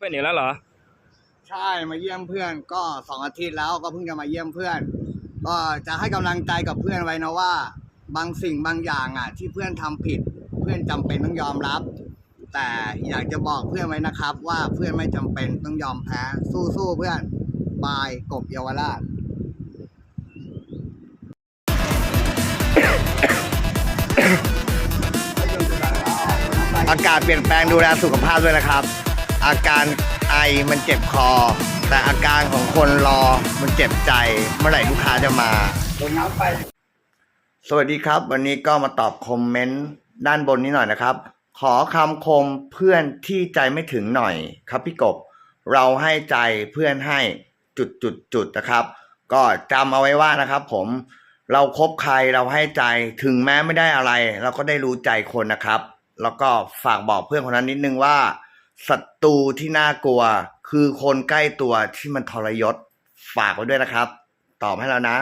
เพื่อนอีกแล้วเหรอ ใช่มาเยี่ยมเพื่อนก็สองอาทิตย์แล้วก็เพิ่งจะมาเยี่ยมเพื่อน ก็จะให้กำลังใจกับเพื่อนไว้นะว่า บางสิ่งบางอย่างอะ ที่เพื่อนทำผิด เพื่อนจำเป็นต้องยอมรับ แต่อยากจะบอกเพื่อนไว้นะครับ ว่าเพื่อนไม่จำเป็นต้องยอมแพ้สู้ๆเพื่อนบายกบเยาวราช อากาศเปลี่ยนแปลงดูแลสุขภาพด้วยนะครับ อาการไอมันเจ็บคอ แต่อาการของคนรอมันเจ็บใจ เมื่อไหร่ลูกค้าจะมาสวัสดีครับ วันนี้ก็มาตอบคอมเมนต์ด้านบนนี้หน่อยนะครับ ขอคำคมเพื่อนที่ใจไม่ถึงหน่อยครับพี่กบ เราให้ใจเพื่อนให้จุดจุดจุดนะครับ ก็จำเอาไว้ว่านะครับ ผมเราครบใครเราให้ใจถึงแม้ไม่ได้อะไร เราก็ได้รู้ใจคนนะครับ แล้วก็ฝากบอกเพื่อนคนนั้นนิดนึงว่า ศัตรูที่น่ากลัว คือคนใกล้ตัวที่มันทรยศฝากไว้ด้วยนะครับ ตอบให้แล้วนะ